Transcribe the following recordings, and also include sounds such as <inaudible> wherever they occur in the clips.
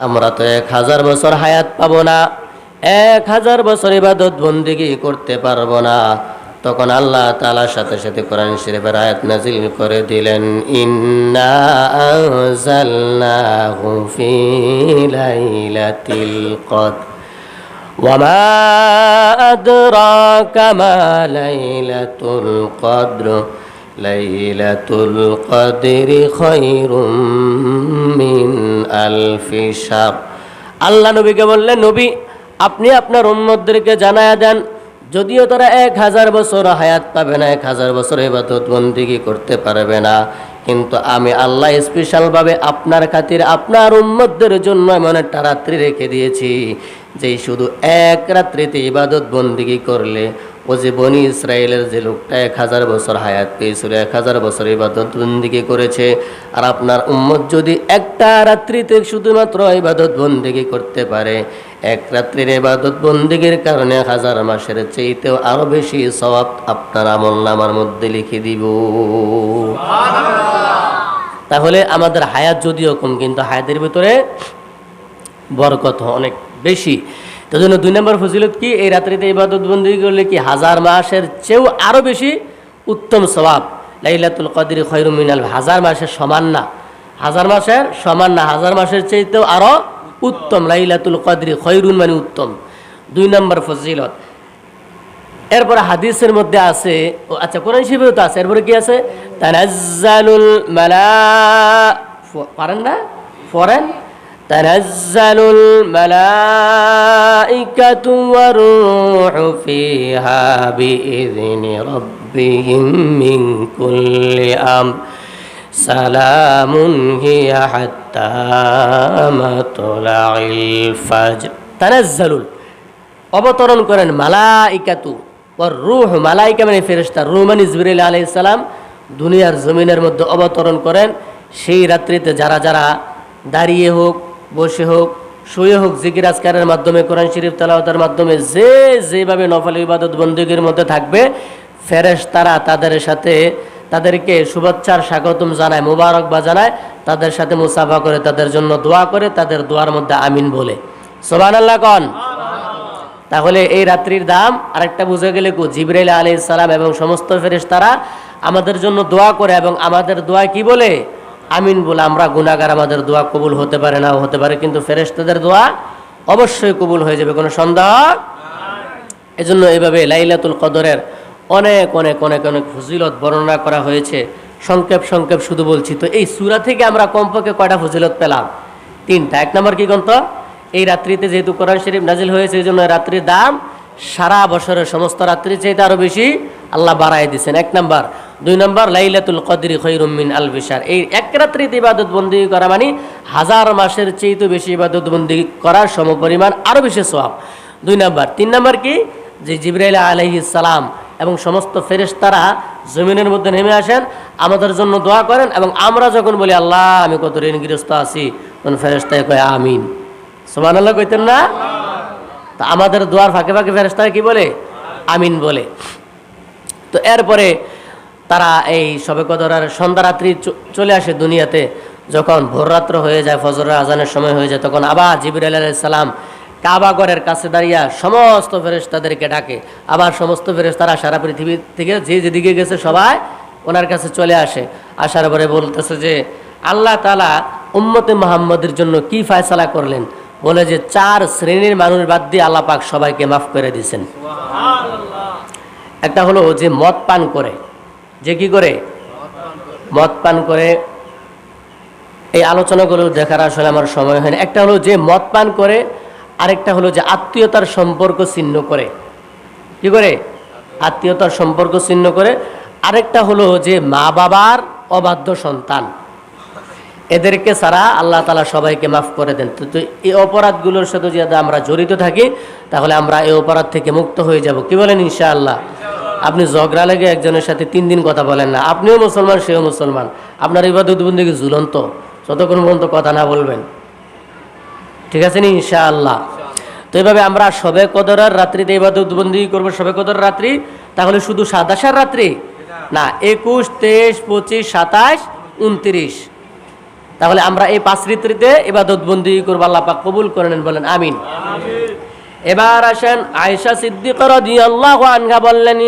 আমরা তো এক হাজার বছর হায়াত পাবো না এক হাজার বছর ইবাদত বন্দিগি করতে পারবো না তখন আল্লাহ তালার সাথে সাথে কোরআন শরীফের আয়াত নাজিল করে দিলেন ইন্না আনজালনাহু ফি লাইলাতিল কদর وما أدراك ما ليلة القدر লাইলাতুল কদরি খৈরুম মিন আলফি শাহ। আল্লাহ নবীকে বললেন নবী, আপনি আপনার উন্মতদেরকে জানায়া দেন, যদিও তারা এক হাজার বছর হায়াত পাবে না, এক হাজার বছর এবাদতবন্দিগি করতে পারবে না। কিন্তু আমি আল্লাহ স্পেশালভাবে আপনার খাতির আপনার উন্মতদের জন্য এমন একটা রাত্রি রেখে দিয়েছি যে শুধু এক রাত্রিতে ইবাদত বন্দিগি করলে ও যে বনি ইসরায়েলের যে লোকটা এক হাজার বছর হায়াত পেয়েছিল, এক হাজার বছর ইবাদত বন্দিগি করেছে। আর আপনার উম্মত যদি একটা রাত্রিতে শুধুমাত্র ইবাদত বন্দিগি করতে পারে, এক রাত্রির ইবাদত বন্দিগির কারণে এক হাজার মাসের চেয়েতেও আরও বেশি সওয়াব আপনার আমল নামার মধ্যে লিখে দিব। তাহলে আমাদের হায়াত যদিও কম, কিন্তু হায়াতের ভিতরে বরকত অনেক বেশি। তো জন্য দুই নম্বর ফজিলত কি? এই রাত্রিতে ইবাদত বন্দি করলে কি হাজার মাসের চেয়েও আরও বেশি উত্তম স্বভাব লাইলাতুল কদির খৈরু মিনাল হাজার মাসের সমান না। হাজার মাসের সমান না, হাজার মাসের চেয়েতেও আরও উত্তম। লাইলাতুল কদরি খৈরুন মানে উত্তম। দুই নম্বর ফজিলত। এরপরে হাদিসের মধ্যে আছে, ও আচ্ছা কোরআন শিবেও তো আছে। এরপরে কি আছে? তানাজ্জালুল মালা পারেন না? পড়েন تنزل الملائكة والروح فيها بإذن ربهم من كل أمر سلام هي حتى مطلع الفجر تنزل অবতরণ করেন মালাইকাতু ওর রুহ মালাইকা মানে ফেরেস্তা রুমান ইজবির আলাইহিস সালাম দুনিয়ার জমিনের মধ্যে অবতরণ করেন সেই রাত্রিতে যারা যারা দাঁড়িয়ে হোক বসে হোক, শুয়ে হোক, জিকির আজকারের মাধ্যমে, কোরআন শরীফ তেলাওয়াতের মাধ্যমে, যে যেভাবে নফল ইবাদত বন্দীগীর মধ্যে থাকবে ফেরেশ তারা তাদের সাথে তাদেরকে শুভেচ্ছার স্বাগতম জানায় মুবারক বা জানায়, তাদের সাথে মুসাফা করে, তাদের জন্য দোয়া করে, তাদের দোয়ার মধ্যে আমিন বলে। সোবান আল্লাহ কন। তাহলে এই রাত্রির দাম আরেকটা বুঝে গেলে কু, জিবরাইল আলী সালাম এবং সমস্ত ফেরেশতারা আমাদের জন্য দোয়া করে এবং আমাদের দোয়া কি বলে? আমিন বলে আমরা গুনাগার আমাদের দোয়া কবুল হতে পারে নাও হতে পারে, কিন্তু ফেরেশতাদের দোয়া অবশ্যই কবুল হয়ে যাবে, কোনো সন্দেহ? এজন্য এইভাবে লাইলাতুল কদরের অনেক অনেক অনেক অনেক ফজিলত বর্ণনা করা হয়েছে। সংক্ষেপ সংক্ষেপ শুধু বলছি, তো এই সুরা থেকে আমরা কমপক্ষে কয়টা ফজিলত পেলাম? তিনটা। এক নম্বর কি গন্ত এই রাত্রিতে যেহেতু কোরআন শরীফ নাজিল হয়েছে এই জন্য রাত্রির দাম সারা বছরের সমস্ত রাত্রির চাইতে আরও বেশি আল্লাহ বাড়াই দিচ্ছেন এক নম্বর দুই নম্বর, লাইলাতুল কদরি খৈরুমিন আল বিশার এই এক রাত্রিতে ইবাদত বন্দি করা মানে হাজার মাসের চেয়েতে বেশি ইবাদত বন্দি করার সমপরিমাণ আরও বেশি সোয়াব দুই নম্বর। তিন নম্বর কি? যে জিব্রাইল সালাম এবং সমস্ত ফেরেশতারা জমিনের মধ্যে নেমে আসেন, আমাদের জন্য দোয়া করেন এবং আমরা যখন বলি, আল্লাহ, আমি কত ঋণগ্রস্ত আছি। তখন ফেরেস্তায় কয়, আমিন। সোমান আল্লাহ কইতেন না? তা আমাদের দোয়ার ফাঁকে ফাঁকে ফেরেস্তারা কি বলে? আমিন বলে। তো এরপরে তারা এই সবে কদরার সন্ধ্যা রাত্রি চলে আসে দুনিয়াতে। যখন ভোররাত্র হয়ে যায় ফজরের আজানের সময় হয়ে যায় তখন আবার জিবির সালাম কাবাগরের কাছে দাঁড়িয়ে সমস্ত ফেরেশতাদেরকে ডাকে। আবার সমস্ত ফেরেশতারা সারা পৃথিবী থেকে যে যেদিকে গেছে সবাই ওনার কাছে চলে আসে। আসার পরে বলতেছে যে আল্লাহ তালা উম্মতে মোহাম্মদের জন্য কি ফায়সালা করলেন? বলে যে চার শ্রেণির মানুষ বাদ দিয়ে আল্লাহ পাক সবাইকে মাফ করে দিয়েছেন। একটা হলো যে মদ পান করে যে কি করে? মদ পান করে। এই আলোচনাগুলো দেখার আসলে আমার সময় হয় না। একটা হলো যে মদ পান করে, আরেকটা হলো যে আত্মীয়তার সম্পর্ক ছিন্ন করে। কি করে? আত্মীয়তার সম্পর্ক ছিন্ন করে। আরেকটা হলো যে মা বাবার অবাধ্য সন্তান। এদেরকে ছাড়া আল্লাহ তালা সবাইকে মাফ করে দেন। তো এই অপরাধগুলোর সাথে যদি আমরা জড়িত থাকি, তাহলে আমরা এই অপরাধ থেকে মুক্ত হয়ে যাব। কি বলেন ইনশাআল্লাহ? আপনি ঝগড়া লেগে একজনের সাথে তিন দিন কথা বলেন না। আপনিও মুসলমান, সেও মুসলমান। আপনার ইবাদত বন্দী ঝুলন্ত। যতক্ষণ পর্যন্ত কথা না বলবেন। ঠিক আছে নি? ইনশাআল্লাহ। তো এইভাবে আমরা সবে কদরের রাত্রিতে ইবাদত বন্দি করব। সবে কদর রাত্রি, তাহলে শুধু সাতাশার রাত্রি? না, একুশ, তেইশ, পঁচিশ, সাতাশ, উনত্রিশ। তাহলে আমরা এই পাঁচ ঋতুতে এবাদত বন্দি করব। আল্লাহ পাক কবুল করে নেন, বলেন, আমিন। এবার আসেন আয়েশা সিদ্দিক আনহা বললেন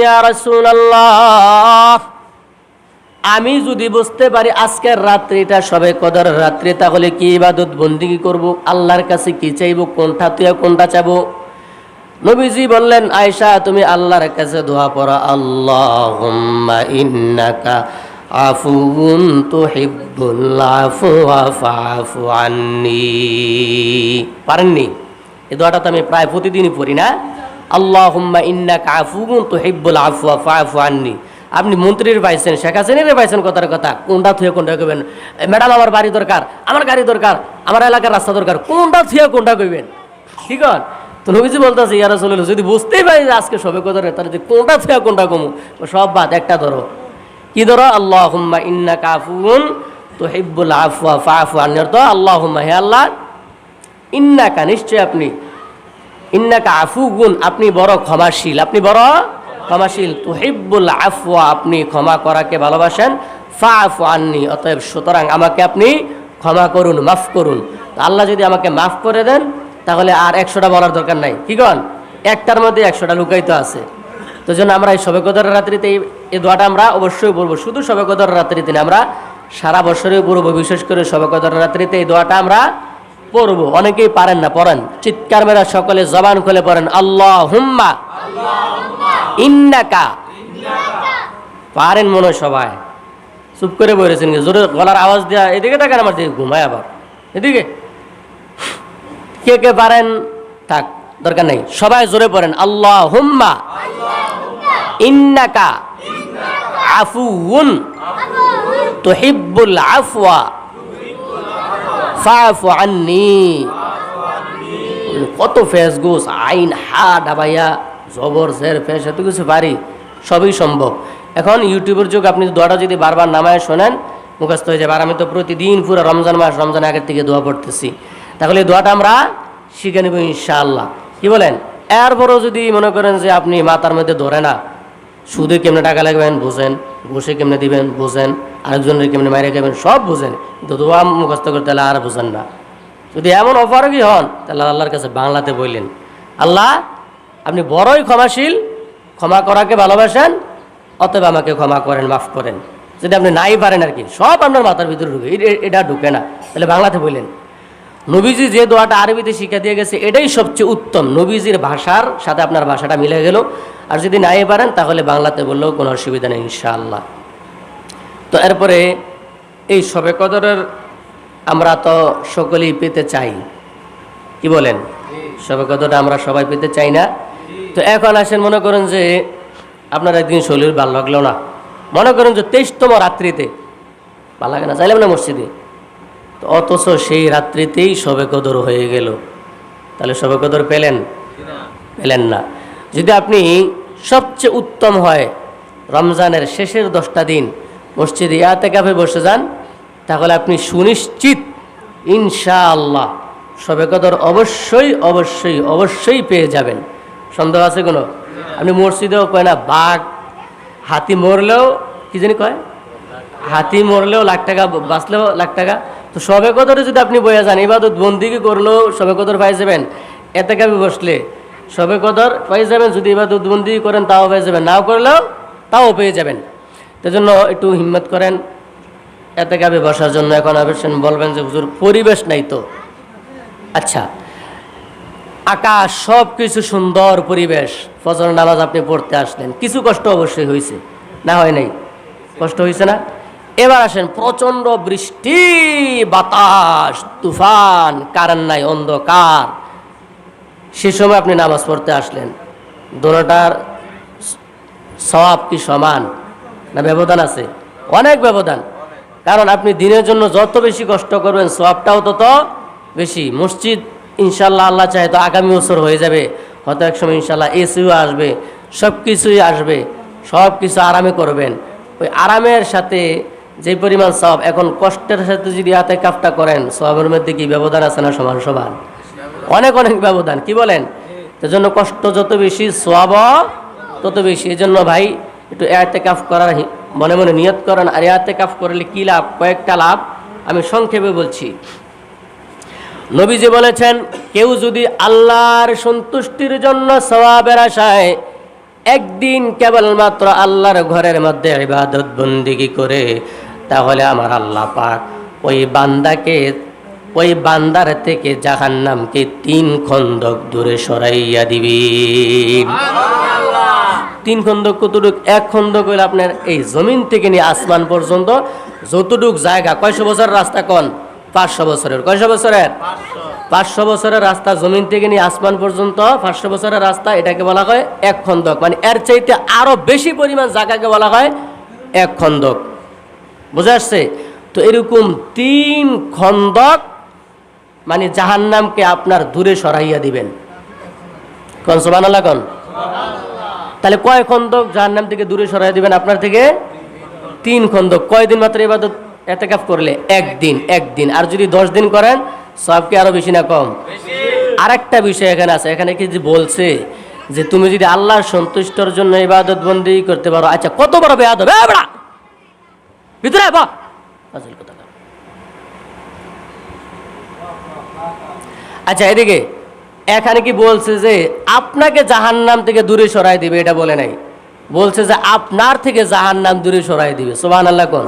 আমি যদি বুঝতে পারি আজকের রাত্রিটা সবে কদর রাত্রি, তাহলে কি ইবাদত বন্দিগি করব? আল্লাহর কাছে কি চাইব? কোনটা তুই কোনটা চাবো নবীজি বললেন, আয়েশা, তুমি আল্লাহর কাছে দোয়া পড়া, আল্লাহুম্মা ইন্নাকা আফুউন তুহিব্বুল আফওয়া ফাফু আন্নি। পারেননি? এই দোয়াটা তো আমি প্রায় প্রতিদিনই পড়ি, না? আল্লাহুম্মা ইন্নাকা আফুউন তুহিব্বুল আফওয়া ফাফু আন্নি। আপনি মন্ত্রীর পাইছেন, শেখ হাসিনের পাইছেন কথার কথা। কোনটা থুয়ে, কোনটা কইবেন? ম্যাডাম, আমার বাড়ি দরকার, আমার গাড়ি দরকার, আমার এলাকার রাস্তা দরকার, কোনটা থুয়ে, কোনটা কইবেন? ঠিক আছে তো নবীজি বলতেছে ইয়ারা চলে যদি বুঝতেই পারি যে আজকে সবে কথা তাহলে যে কোনটা থুয়া, কোনটা কমু? সব বাদ, একটা ধরো। কি ধরো? আল্লাহ হুম্মা ইন্না কাফুন তো হিব্বুল আফওয়া ফাফু আন্নার তো আল্লাহ হুম্মা হে আল্লাহ ইন্নাকা নিশ্চয় আপনি। ইন্নাকা আফু গুণ আপনি বড় ক্ষমাশীল। আপনি বড় ক্ষমাশীল। তুহিব্বুল আফওয়া, আপনি ক্ষমা করাকে ভালোবাসেন। ফা আফু আননি, অতএব সুতরাং আমাকে আপনি ক্ষমা করুন, মাফ করুন। আল্লাহ যদি আমাকে মাফ করে দেন, তাহলে আর একশোটা বলার দরকার নাই। কি কন? একটার মধ্যে একশোটা লুকাইতে আছে। তো জন্য আমরা এই শবে কদর রাত্রিতে এই- দোয়াটা আমরা অবশ্যই পড়ব। শুধু শবে কদর রাত্রিতে আমরা সারা বছরে পড়ব বিশেষ করে শবে কদর রাত্রিতে এই দোয়াটা আমরা পড়ব। অনেকেই পারেন না পড়েন। চিৎকার মেরা সকলে জবান খুলে পড়েন আল্লাহ হুম্মা ইন্নাকা। পারেন মনে সবাই। চুপ করে বলেছেন জোরে গলার আওয়াজ দেওয়া এদিকে থাকেন আমার দিকে ঘুমায় আবার। এদিকে? কে কে পারেন? থাক দরকার নেই। সবাই জোরে পড়েন আল্লাহ হুম্মা ইন্নাকা। আফুউন। তুহিব্বুল আফওয়া। আন্নি। কত ফেস আইন হা ডাবাইয়া জবর জের ফেস, এত কিছু পারি, সবই সম্ভব। এখন ইউটিউবের যুগ আপনি দোয়াটা যদি বারবার নামায় শোনেন, মুখস্থ হয়ে যাবে। আর আমি তো প্রতিদিন পুরো রমজান মাস, রমজান আগের থেকে দোয়া পড়তেছি। তাহলে দোয়াটা আমরা শিখে নেব ইনশাআল্লাহ। কি বলেন? এরপরও যদি মনে করেন যে আপনি মাথার মধ্যে ধরে না সুদে কেমনে টাকা লাগবেন বোঝেন বসে কেমনে দিবেন বোঝেন, আরেকজনের কেমনে মাইরে খাবেন সব বোঝেন, কিন্তু দোয়া মুখস্থ করতে তাহলে আর বোঝেন না। যদি এমন অপারগী হন, তাহলে আল্লাহর কাছে বাংলাতে বললেন, আল্লাহ, আপনি বড়ই ক্ষমাশীল, ক্ষমা করাকে ভালোবাসেন, অতএব আমাকে ক্ষমা করেন, মাফ করেন। যদি আপনি নাই পারেন আর কি, সব আপনার মাথার ভিতরে ঢুকে এটা ঢুকে না। তাহলে বাংলাতে বললেন নবীজি যে দোয়াটা আরবিতে শিক্ষা দিয়ে গেছে, এটাই সবচেয়ে উত্তম। নবীজির ভাষার সাথে আপনার ভাষাটা মিলে গেল। আর যদি নাই পারেন, তাহলে বাংলাতে বললেও কোনো অসুবিধা নেই, ইনশাআল্লাহ। তো এরপরে, এই শবে কদরের আমরা তো সকলেই পেতে চাই। কি বলেন? শবে কদরটা আমরা সবাই পেতে চাই না। তো এখন আসেন, মনে করেন যে আপনার একদিন শরীর ভালো লাগল না। মনে করেন যে তেইশতম রাত্রিতে, ভালো লাগে না? চাইলাম না মসজিদে। তো অথচ সেই রাত্রিতেই শবে কদর হয়ে গেল। তাহলে শবে কদর পেলেন? পেলেন না। যদি আপনি সবচেয়ে উত্তম হয়, রমজানের শেষের দশটা দিন মসজিদ ইয়াতে কাফে বসে যান, তাহলে আপনি সুনিশ্চিত, ইনশাআল্লাহ শবে কদর অবশ্যই অবশ্যই অবশ্যই পেয়ে যাবেন। সন্দেহ আছে কোনো? আপনি মসজিদেও কয় না, বাঘ, হাতি মরলেও, কি জানি কয়? হাতি মরলেও লাখ টাকা, বাঁচলেও লাখ টাকা তো সবে কদরে যদি আপনি বইয়া যান, ইবাদত বন্দিকে করলেও সবে কদর পাই যাবেন? এতে কাবি বসলে? সবে কদর পাই যাবেন, যদি ইবাদত বন্দি করেন, তাও পেয়ে যাবেন। নাও করলেও তাও পেয়ে যাবেন। জন্য একটু হিম্মত করেন, এতে কাবি বসার জন্য এখন আবেশন বলবেন যে, হুজুর, পরিবেশ নাই তো। আচ্ছা আকাশ সব কিছু সুন্দর পরিবেশ। ফজর নামাজ আপনি পড়তে আসলেন। কিছু কষ্ট অবশ্যই হয়েছে, না হয় নাই? কষ্ট হয়েছে না? এবার আসেন, প্রচণ্ড বৃষ্টি, বাতাস, তুফান, কারেন্ট নাই, অন্ধকার। সে সময় আপনি নামাজ পড়তে আসলেন। দোনোটার সওয়াব কি সমান? না ব্যবধান আছে? অনেক ব্যবধান। কারণ আপনি দিনের জন্য যত বেশি কষ্ট করবেন, সওয়াবটাও তত বেশি। মসজিদ ইনশাল্লাহ আল্লাহ চাহে তো আগামী বছর হয়ে যাবে। হয়তো এক সময় ইনশাল্লাহ এসিও আসবে সব কিছুই আসবে সব কিছু আরামে করবেন। ওই আরামের সাথে যে পরিমাণ সব, এখন কষ্টের সাথে যদি হাতে কাপটা করেন, সবের মধ্যে কি ব্যবধান আছে না সমান সমান? অনেক অনেক ব্যবধান, কি বলেন? জন্য কষ্ট যত বেশি সব তত বেশি। এই জন্য ভাই, একটু এতে কাফ করার মনে মনে নিয়ত করেন, আর এতে কাফ করলে কি লাভ? কয়েকটা লাভ আমি সংক্ষেপে বলছি। নবীজি বলেছেন, কেউ যদি আল্লাহর সন্তুষ্টির জন্য সওয়াবের আশায় একদিন কেবলমাত্র আল্লাহর ঘরের মধ্যে ইবাদত বন্দিগি করে তাহলে আমার আল্লাহ পাক ওই বান্দাকে, ওই বান্দার থেকে জাহান নামকে তিন খন্দক দূরে সরাইয়া দিবি। তিন খন্দক কতটুক? এক খন্দক হইলে আপনার এই জমিন থেকে নিয়ে আসমান পর্যন্ত। যতটুক জায়গা, কয়শো বছর রাস্তা কোন? পাঁচশো বছরের। কয়শো বছরের? পাঁচশো বছরের রাস্তা জমিন থেকে নিয়ে আসমান পর্যন্ত। পাঁচশো বছরের রাস্তা এটাকে বলা হয় এক খন্দক। মানে এর চাইতে আরও বেশি পরিমাণ জায়গাকে বলা হয় এক খন্দক। বুঝে আসছে? তো এরকম তিন খন্দক মানে জাহান্নামকে আপনার দূরে সরাইয়া দিবেন। কোন সোবান কোন? তাহলে কয় খন্দক জাহান্নাম থেকে দূরে সরাই দিবেন আপনার থেকে? তিন খন্দক। কয়দিন মাত্র ইবাদত এতেকাফ করলে? একদিন একদিন। আর যদি দশ দিন করেন সবকে কি আরও বেশি না কম? আরেকটা বিষয় এখানে আছে। এখানে কি যে বলছে যে তুমি যদি আল্লাহর সন্তুষ্টর জন্য ইবাদত বন্দি করতে পারো আচ্ছা কত বড় বেয়াদ হবে! ভিতরে! ফাজিল কোথাকার। আচ্ছা এদিকে। এখানে কি বলছে যে আপনাকে জাহান্নাম থেকে দূরে সরাই দিবে এটা বলে নাই। বলছে যে আপনার থেকে জাহান্নাম দূরে সরাই দিবে। সোবান আল্লাহ কোন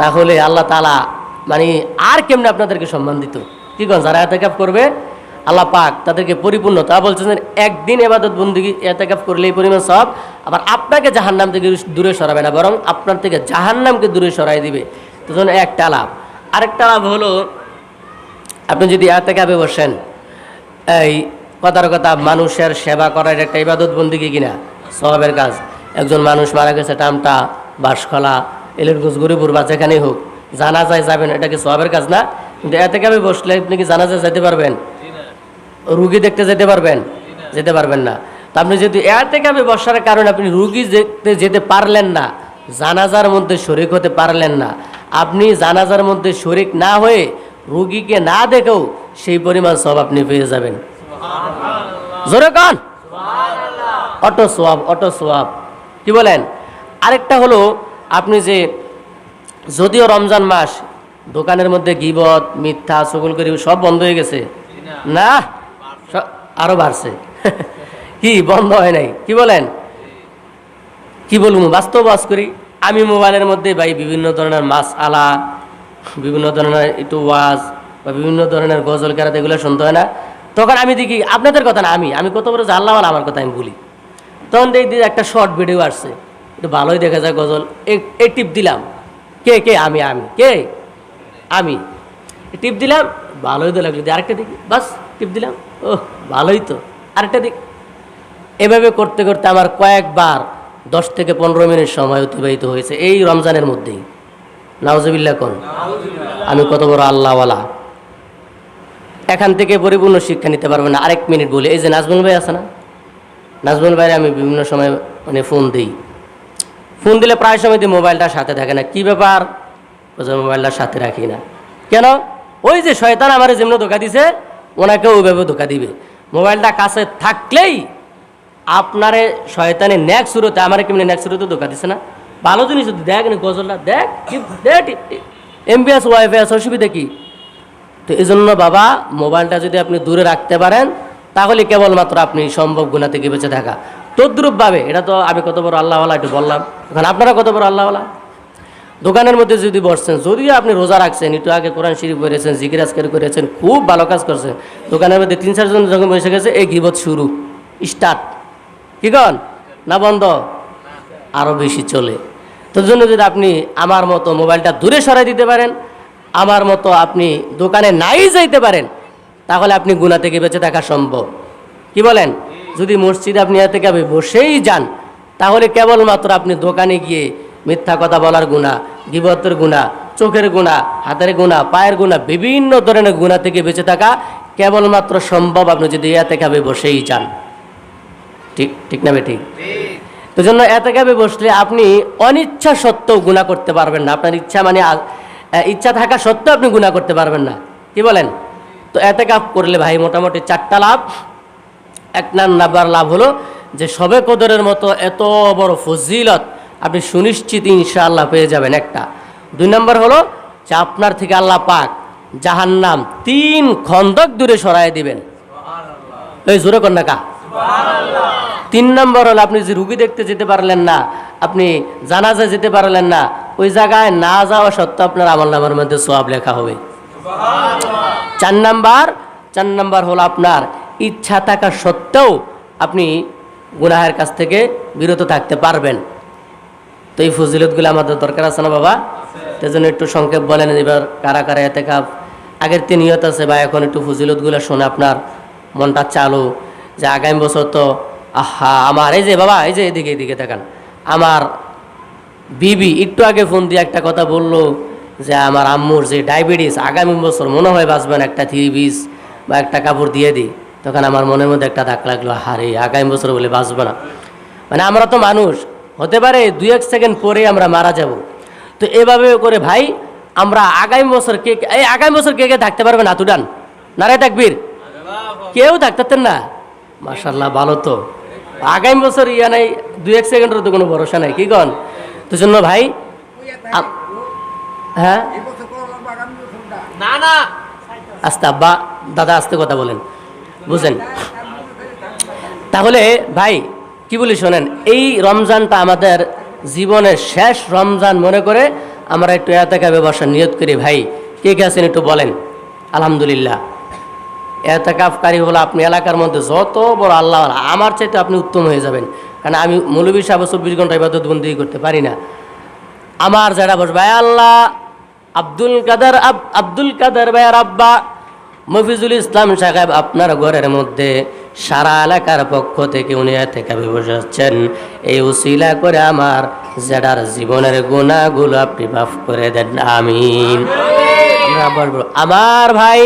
তাহলে আল্লাহ তালা মানে আর কেমনে আপনাদেরকে সম্মান দিত? কি কন যারা এতেকাপ করবে? আল্লাহ পাক তাদেরকে পরিপূর্ণ তা বলছেন, একদিন এবাদত বন্দি এতেকাপ করলে এই পরিমাণ সব, আবার আপনাকে জাহান্নাম থেকে দূরে সরাবে না, বরং আপনার থেকে জাহান্নামকে দূরে সরাই দিবে। তো জন্য একটা লাভ। আরেকটা লাভ হলো, আপনি যদি এতেকাপে বসেন, এই কথার কথা মানুষের সেবা করার একটা ইবাদত বন্দিকে কিনা? সবের কাজ। একজন মানুষ মারা গেছে, টামটা, বাঁশখলা এলেরগঞ্জ গরিপুর বা যেখানেই হোক জানা যায় যাবেন, এটা কি সবের কাজ না? কিন্তু এতে কাপে বসলে আপনি কি জানা যায় যেতে পারবেন? রুগী দেখতে যেতে পারবেন? যেতে পারবেন না। তো আপনি যদি এতে কাপে বসার কারণে আপনি রুগী দেখতে যেতে পারলেন না, জানাজার মধ্যে শরিক হতে পারলেন না, আপনি জানাজার মধ্যে শরিক না হয়ে রুগীকে না দেখেও সেই পরিমাণ সব আপনি পেয়ে যাবেন। জোরে কন? অটো সোয়াব অটো সোয়াব কি বলেন? আরেকটা হলো, আপনি যে যদিও রমজান মাস, দোকানের মধ্যে গিবত, মিথ্যা সকল করি সব বন্ধ হয়ে গেছে। না? আরও বাড়ছে। কি, বন্ধ হয় নাই? কি বলেন? কি বলব, বাস্তব বাস করি। আমি মোবাইলের মধ্যে ভাই বিভিন্ন ধরনের মাছ আলা, বিভিন্ন ধরনের একটু ওয়াজ বা বিভিন্ন ধরনের গজল কেরাত এগুলো শুনতে হয় না। তখন আমি দেখি, আপনাদের কথা না, আমি আমি কত বড় জানলাম না আমার কথা আমি বলি। তখন দেখি একটা শর্ট ভিডিও আসছে। একটু ভালোই দেখা যায় গজল। এই টিপ দিলাম। কে কে? আমি আমি। কে? আমি। টিপ দিলাম, ভালোই তো লাগল। আরেকটা দেখি, বাস, টিপ দিলাম। ও ভালোই তো। আরেকটা দিক। এভাবে করতে করতে আমার কয়েকবার দশ থেকে পনেরো মিনিট সময় অতিবাহিত হয়েছে এই রমজানের মধ্যেই। নাওজবিল্লা কোন। আমি কত বড় আল্লাহওয়ালা। এখান থেকে পরিপূর্ণ শিক্ষা নিতে পারব না। আরেক মিনিট বলি এই যে নাজমুল ভাই আছে না? নাজমুল ভাইয়ের আমি বিভিন্ন সময় মানে ফোন দিই। ফোন দিলে প্রায় সময় দিই মোবাইলটা সাথে থাকে না। কী ব্যাপার? মোবাইলটা সাথে রাখি না। কেন? ওই যে শয়তান আমার যেমন ধোকা দিছে ওনাকে ওইভাবে ধোকা দিবে। মোবাইলটা কাছে থাকলেই আপনারে শয়তানে ন্যাক শুরুতে আমার কেমনি ন্যাক শুরুতে ধোকা দিছে না? ভালো জিনিস যদি দেখ না গজলটা, দেখ দেখ এমবিএস ওয়াইফাই আছে অসুবিধা কি? তো এই জন্য বাবা, মোবাইলটা যদি আপনি দূরে রাখতে পারেন, তাহলে কেবলমাত্র আপনি সম্ভব গুণা থেকে বেঁচে থাকা। তদ্রুপভাবে, এটা তো আমি কত বড় আল্লাহওয়ালা একটু বললাম। এখন আপনারা কত বড় আল্লাহওয়ালা? দোকানের মধ্যে যদি বসছেন যদিও আপনি রোজা রাখছেন, একটু আগে কোরআন শরীফ করেছেন জিকির আজকের করেছেন, খুব ভালো কাজ করছেন, দোকানের মধ্যে তিন চারজন যখন বসে গেছে, এই গিবত শুরু স্টার্ট কি কন? না বন্ধ? আরও বেশি চলে। তোর জন্য যদি আপনি আমার মতো মোবাইলটা দূরে সরাই দিতে পারেন, আমার মতো আপনি দোকানে নাই যাইতে পারেন, তাহলে আপনি গুণা থেকে বেঁচে থাকা সম্ভব। কি বলেন? যদি মসজিদে আপনি এতে বসেই যান, তাহলে কেবলমাত্র আপনি দোকানে গিয়ে মিথ্যা কথা বলার গুণা গিবতের গুণা, চোখের গুণা, হাতের গুণা, পায়ের গুণা, বিভিন্ন ধরনের গুণা থেকে বেঁচে থাকা কেবলমাত্র সম্ভব আপনি যদি এতে কাবে বসেই যান ঠিক ঠিক না ঠিক তো জন্য এতেকাবে বসলে আপনি অনিচ্ছা সত্ত্বেও গুণা করতে পারবেন না। আপনার ইচ্ছা মানে ইচ্ছা থাকা সত্ত্বেও আপনি গুণা করতে পারবেন না। কি বলেন? তো এতে কাপ করলে ভাই মোটামুটি চারটা লাভ। এক নাম্বার লাভ হলো যে সবে কদরের মতো এত বড় ফজিলত আপনি সুনিশ্চিত ইনশাআল্লাহ পেয়ে যাবেন একটা। দুই নম্বর হলো যে আপনার থেকে আল্লাহ পাক জাহান্নাম তিন খন্দক দূরে সরাই দিবেন। এই জোরে কন্যা কা। তিন নম্বর হলো আপনি যে রুগী দেখতে যেতে পারলেন না আপনি জানাজা যেতে পারলেন না ওই জায়গায় না যাওয়া সত্ত্বেও আপনার আমল নামার মধ্যে সোয়াব লেখা হবে। চার নাম্বার চার নাম্বার হলো আপনার ইচ্ছা থাকা সত্ত্বেও আপনি গুনাহের কাছ থেকে বিরত থাকতে পারবেন। তো এই ফজিলতগুলো আমাদের দরকার আছে না বাবা? সেই জন্য একটু সংক্ষেপ বলেন, এবার কারা কারা এতে কাপ আগের তিন নিয়ত আছে বা এখন একটু ফজিলতগুলো শুনে আপনার মনটা চালু। যে আগামী বছর তো, আহা, আমার, এই যে বাবা, এই যে এদিকে এদিকে দেখান আমার বিবি একটু আগে ফোন দিয়ে একটা কথা বলল যে আমার আম্মুর যে ডায়াবেটিস, আগামী বছর মনে হয় বাঁচবেন একটা থ্রি পিস বা একটা কাপড় দিয়ে দিই। তখন আমার মনের মধ্যে একটা দাগ লাগল হারে আগামী বছর বলে বাঁচবে না। মানে আমরা তো মানুষ হতে পারে দুই এক সেকেন্ড পরে আমরা মারা যাব। তো এভাবে করে ভাই আমরা আগামী বছর কে এই আগামী বছর কে কে থাকতে পারবে পারবেন আতুডান নারায় থাকবির কেউ থাকতেন না? মার্শাল্লাহ ভালো তো। আগামী বছর ইয়া নাই দুই এক সেকেন্ডের তো কোনো ভরসা নাই কি কন? তো জন্য ভাই হ্যাঁ? না না। আস্তে আব্বা দাদা আস্তে কথা বলেন। বুঝেন। তাহলে ভাই কি বলি শোনেন, এই রমজানটা আমাদের জীবনের শেষ রমজান মনে করে আমরা একটু এতেকা ব্যবসা নিয়ত করি। ভাই, কে কে আছেন একটু বলেন? আলহামদুলিল্লাহ। এতেকাফকারী হলো আপনি এলাকার মধ্যে যত বড় আল্লাহ আমার চাইতে আপনি উত্তম হয়ে যাবেন। কারণ আমি মৌলবী সাহেব চব্বিশ ঘণ্টা ইবাদত বন্দি করতে পারি না। আমার যারা বস ভাই আল্লাহ, আব্দুল কাদার আব- আব্দুল কাদের ভাইয়ার আব্বা, মফিজুল ইসলাম সাহেব আপনার ঘরের মধ্যে সারা এলাকার পক্ষ থেকে উনি থেকে বসাচ্ছেন এই উসিলা করে আমার জেডার জীবনের গুণাগুলো আপনি মাফ করে দেন, আমিন। আমার ভাই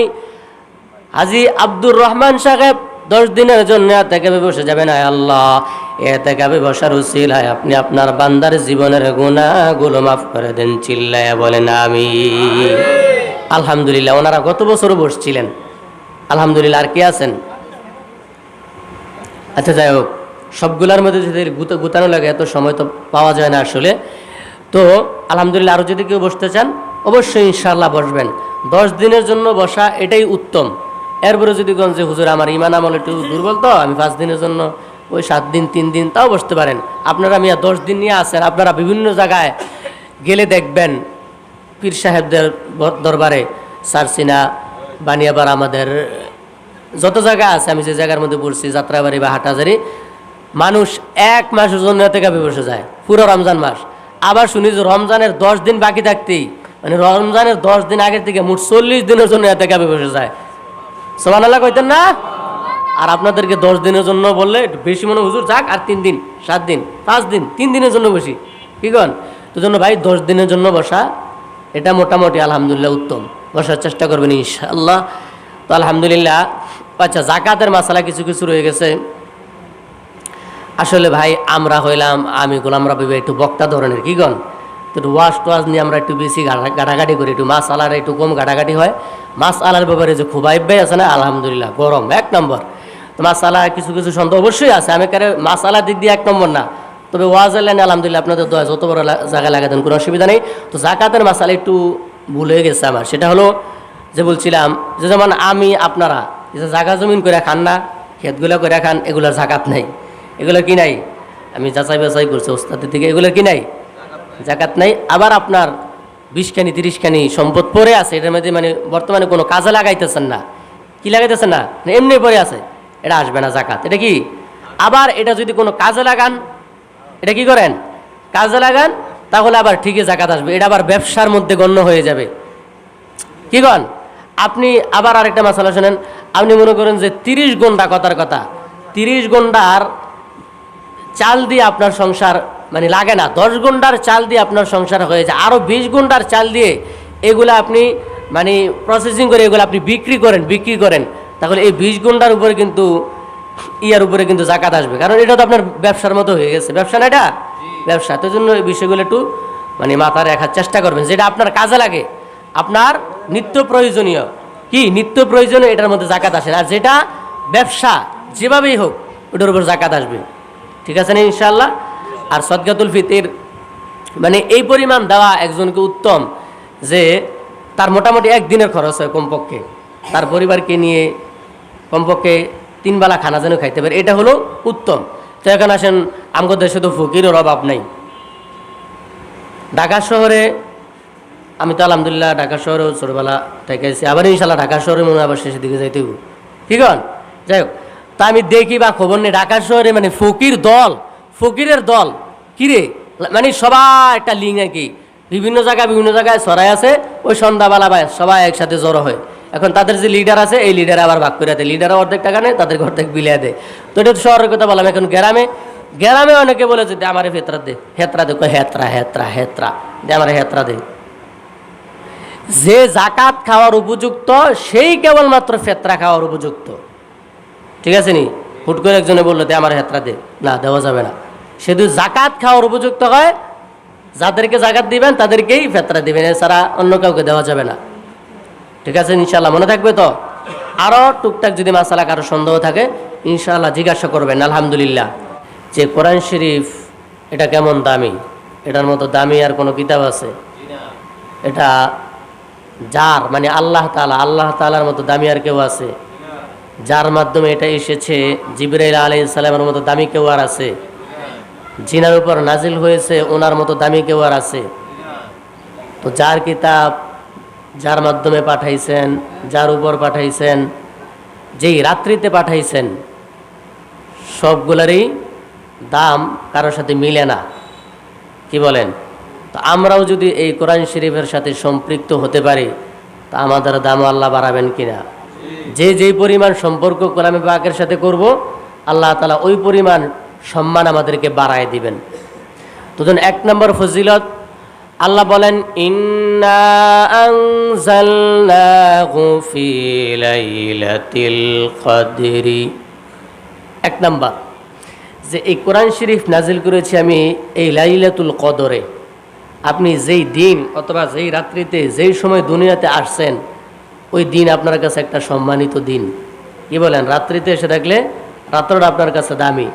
হাজি আব্দুর রহমান সাহেব দশ দিনের জন্য থেকে বসে যাবেন, আয় আল্লাহ। এ থেকে বসার উচিলায় আপনি আপনার বান্দার জীবনের গুণাগুলো মাফ করে দেন চিল্লায় বলেন আমি আলহামদুলিল্লাহ, ওনারা গত বছরও বসছিলেন। আলহামদুলিল্লাহ, আর কি আছেন? আচ্ছা যাই হোক, সবগুলোর মধ্যে যদি গুতানো লাগে, এত সময় তো পাওয়া যায় না আসলে। তো, আলহামদুলিল্লাহ আরও যদি কেউ বসতে চান, অবশ্যই ইনশাআল্লাহ বসবেন। দশ দিনের জন্য বসা এটাই উত্তম। এরপরে যদি যে, হুজুর, আমার ইমান আমল একটু দুর্বল তো, আমি পাঁচ দিনের জন্য ওই সাত দিন, তিন দিন তাও বসতে পারেন। আপনারা মিয়া দশ দিন নিয়ে আসেন, আপনারা বিভিন্ন জায়গায় গেলে দেখবেন পীর সাহেবদের দরবারে, সারসিনা বানিয়াবার আমাদের যত জায়গা আছে, আমি যে জায়গার মধ্যে পড়ছি, যাত্রাবাড়ি বা হাটাজারি মানুষ এক মাসের জন্য থেকে বসে যায়, পুরো রমজান মাস। আবার শুনি যে রমজানের দশ দিন বাকি থাকতেই মানে রমজানের দশ দিন আগের থেকে মোট চল্লিশ দিনের জন্য এতে কাপে বসে যায়। সোমান আল্লাহ কইতেন না? আর আপনাদেরকে দশ দিনের জন্য বললে একটু বেশি মনে হুজুর যাক, আর তিন দিন, সাত দিন, পাঁচ দিন, তিন দিনের জন্য বসি। কি কন? তো জন্য ভাই, দশ দিনের জন্য বসা, এটা মোটামুটি আলহামদুলিল্লাহ উত্তম। বসার চেষ্টা করবেন ইনশাআল্লাহ। তো আলহামদুলিল্লাহ আচ্ছা জাকাতের মশালা কিছু কিছু রয়ে গেছে। আসলে ভাই, আমরা হইলাম, আমি গোলামরা ভেবে একটু বক্তা ধরনের, কি তো একটু ওয়াশ টোয়াশ নিয়ে আমরা একটু বেশি ঘাটাঘাটি করি, একটু মাছ আলার একটু কম ঘাটাঘাটি হয়। মাছ আলার ব্যাপারে যে খুবাইব ভাই আছে না, আলহামদুলিল্লাহ, গরম, এক নম্বর। মাছ আলা কিছু কিছু সন্দেহ অবশ্যই আছে, আমি কারে মাছ আলার দিক দিয়ে এক নম্বর না। তবে ওয়াজ আল্লাহ আলহামদুলিল্লাহ আপনাদের দোয়া, যত বড় লা- জায়গা লাগাতেন কোনো অসুবিধা নেই। তো জাকাতের মাসালা একটু ভুল হয়ে গেছে আমার, সেটা হলো যে বলছিলাম যে যেমন আমি, আপনারা যে জাগা জমিন করে খান না, ক্ষেতগুলো করে খান এগুলোর জাকাত নেই। এগুলো কি নাই? আমি যাচাই বাছাই করছি, ওস্তাদের থেকে এগুলো কি নাই? জাকাত নাই। আবার আপনার বিশখানি, তিরিশখানি সম্পদ পরে আছে, এটার মধ্যে মানে বর্তমানে কোনো কাজে লাগাইতেছেন না। কি লাগাইতেছেন না? এমনি পরে আছে। এটা আসবে না জাকাত এটা কি? আবার এটা যদি কোনো কাজে লাগান, এটা কি করেন? কাজে লাগান, তাহলে আবার ঠিকই জাকাত আসবে। এটা আবার ব্যবসার মধ্যে গণ্য হয়ে যাবে। কি কন? আপনি আবার আরেকটা মশালা শোনেন। আপনি মনে করেন যে তিরিশ ঘণ্টা কথার কথা। তিরিশ ঘণ্টার চাল দিয়ে আপনার সংসার মানে লাগে না। দশ ঘণ্টার চাল দিয়ে আপনার সংসার হয়ে যায়। আরও বিশ ঘণ্টার চাল দিয়ে এগুলো আপনি মানে প্রসেসিং করে এগুলো আপনি বিক্রি করেন বিক্রি করেন। তাহলে এই বিশ ঘণ্টার উপরে কিন্তু ইয়ার উপরে কিন্তু জাকাত আসবে। কারণ এটা তো আপনার ব্যবসার মতো হয়ে গেছে। ব্যবসা না এটা? ব্যবসা। তো জন্য এই বিষয়গুলো একটু মানে মাথায় রাখার চেষ্টা করবেন। যেটা আপনার কাজে লাগে। আপনার নিত্য প্রয়োজনীয়। কি? নিত্য প্রয়োজনীয়, এটার মধ্যে জাকাত আসে। আর যেটা ব্যবসা, যেভাবেই হোক ওটার উপর জাকাত আসবে। ঠিক আছে না ইনশাল্লাহ আর সদগাতুল ফিতির মানে এই পরিমাণ দেওয়া একজনকে উত্তম যে তার মোটামুটি একদিনের খরচ হয় কমপক্ষে। তার পরিবারকে নিয়ে কমপক্ষে তিনবেলা খানা যেন খাইতে পারে, এটা হলো উত্তম। তো এখন আসেন আমাদের দেশে তো ফকিরের অভাব নাই। ঢাকা শহরে আমি তো আলহামদুলিল্লাহ ঢাকা শহরেও ছোটবেলা থেকে এসেছি। আবার ইনশাল্লাহ ঢাকা শহরে মনে আবার শেষের দিকে যাইতে ঠিক যাই হোক, তা আমি দেখি বা খবর নেই। ঢাকা শহরে মানে ফকির দল, ফকিরের দল। কিরে মানে সবাই একটা লিঙ্ক আর কি। বিভিন্ন জায়গায় বিভিন্ন জায়গায় সরাই আছে। ওই সন্ধ্যাবেলা বা সবাই একসাথে জড়ো হয়। এখন তাদের যে লিডার আছে, এই লিডার আবার ভাগ করে দেয়। লিডার অর্ধেক টাকা নেয় তাদেরকে অর্ধেক বিলিয়ে দেয়। তো এটা শহরের কথা বললাম। এখন গ্রামে গ্রামে অনেকে বলেছে, দে আমার ফেতরা দে হেতরা দে। হেতরা হেতরা হেতরা। দে আমার হেতরা দে। যে জাকাত খাওয়ার উপযুক্ত সেই কেবলমাত্র ফেতরা খাওয়ার উপযুক্ত। ঠিক আছে নি? হুট করে একজনে বলল দে আমার হেতরা দে। না দেওয়া যাবে না। শুধু জাকাত খাওয়ার উপযুক্ত হয় যাদেরকে জাকাত দিবেন তাদেরকেই ফেতরা দিবেন। এছাড়া অন্য কাউকে দেওয়া যাবে না। ঠিক আছে ইনশাল্লাহ মনে থাকবে তো? আরও টুকটাক যদি মাসালা কারও সন্দেহ থাকে ইনশাল্লাহ জিজ্ঞাসা করবেন আলহামদুলিল্লাহ যে কোরআন শরীফ এটা কেমন দামি? এটার মতো দামি আর কোনো কিতাব আছে? এটা যার মানে আল্লাহ তালা আল্লাহ তালার মতো দামি আর কেউ আছে। যার মাধ্যমে এটা এসেছে, জিবরাইল আলাই সালামের মতো দামি কেউ আর আছে। জিনার উপর নাজিল হয়েছে, ওনার মতো দামি কেউ আর আছে। তো যার কিতাব যার মাধ্যমে পাঠাইছেন, যার উপর পাঠাইছেন, যেই রাত্রিতে পাঠাইছেন, সবগুলারই দাম কারোর সাথে মিলে না। কি বলেন? তো আমরাও যদি এই কোরআন শরীফের সাথে সম্পৃক্ত হতে পারি, তা আমাদের দাম আল্লাহ বাড়াবেন কিনা? যে যেই পরিমাণ সম্পর্ক কোরআন পাকের সাথে করব, আল্লাহ তালা ওই পরিমাণ সম্মান আমাদেরকে বাড়ায় দিবেন। তো এক নম্বর ফজিলত, আল্লাহ বলেন এক নাম্বার, যে এই কোরআন শরীফ নাজিল করেছি আমি এই লাইলাতুল কদরে। আপনি যেই দিন অথবা যেই রাত্রিতে, যেই সময় দুনিয়াতে আসছেন, ওই দিন আপনার কাছে একটা সম্মানিত দিন। কি বলেন? রাত্রিতে এসে থাকলে রাত্রটা আপনার কাছে দামি।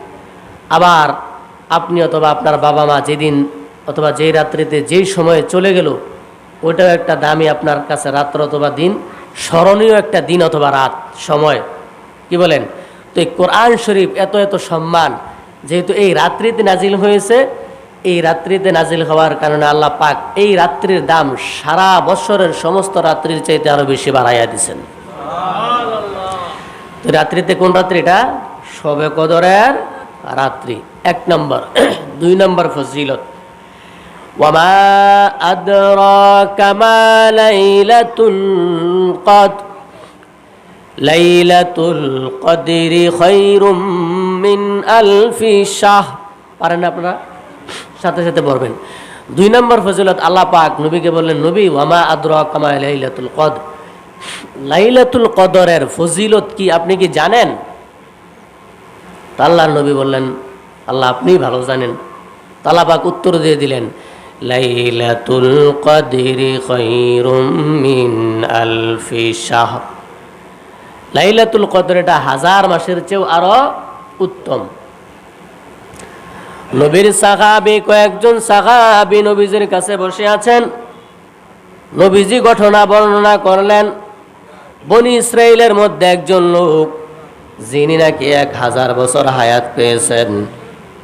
আবার আপনি অথবা আপনার বাবা মা যেদিন অথবা যেই রাত্রিতে যেই সময়ে চলে গেল, ওইটাও একটা দামি আপনার কাছে রাত্র অথবা দিন, স্মরণীয় একটা দিন অথবা রাত, সময়। কি বলেন? তো এই কোরআন শরীফ এত এত সম্মান, যেহেতু এই রাত্রিতে নাজিল হয়েছে এই রাত্রিতে নাজিল হওয়ার কারণে আল্লাহ পাক এই রাত্রির দাম সারা বছরের সমস্ত রাত্রির চাইতে আরও বেশি বাড়াইয়া দিছেন। তো রাত্রিতে কোন রাত্রি এটা সবে কদরের রাত্রি। এক নম্বর, <clears throat> দুই নম্বর ফজিলত। মা লাইলাতুল আলফি পারেন আপনারা? সাথে সাথে পড়বেন দুই নম্বর ফজিলত আল্লাহ পাক নবীকে বললেন, নবী, ওয়ামা আদরা কামা লাইলাতুল কদ লাইলাতুল কদরের ফজিলত কি আপনি কি জানেন? তা আল্লাহর নবী বললেন, আল্লাহ আপনিই ভালো জানেন। তালা পাক উত্তর দিয়ে দিলেন, লাইলাতুল কদরি খায়রুম মিন আলফি শাহ লাইলাতুল কদর এটা হাজার মাসের চেয়েও আরও উত্তম। নবীর সাহাবি কয়েকজন সাহাবি নবীজির কাছে বসে আছেন। নবীজি ঘটনা বর্ণনা করলেন, বনি ইসরায়েলের মধ্যে একজন লোক, যিনি নাকি এক হাজার বছর হায়াত পেয়েছেন,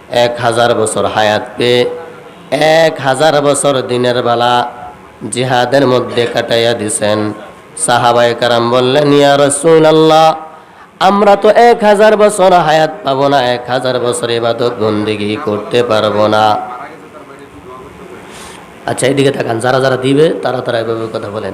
এক হাজার বছর হায়াত পেয়ে এক হাজার বছর দিনের বেলা জিহাদের মধ্যে কাটাইয়া দিছেন। সাহাবাই কারাম বললেন, ইয়া রসুল আল্লাহ আমরা তো এক হাজার বছর হায়াত পাবো না, এক হাজার বছর এবাদত বন্দিগি করতে পারব না। আচ্ছা এদিকে থাকান যারা যারা দিবে, তারা তারা এভাবে কথা বলেন।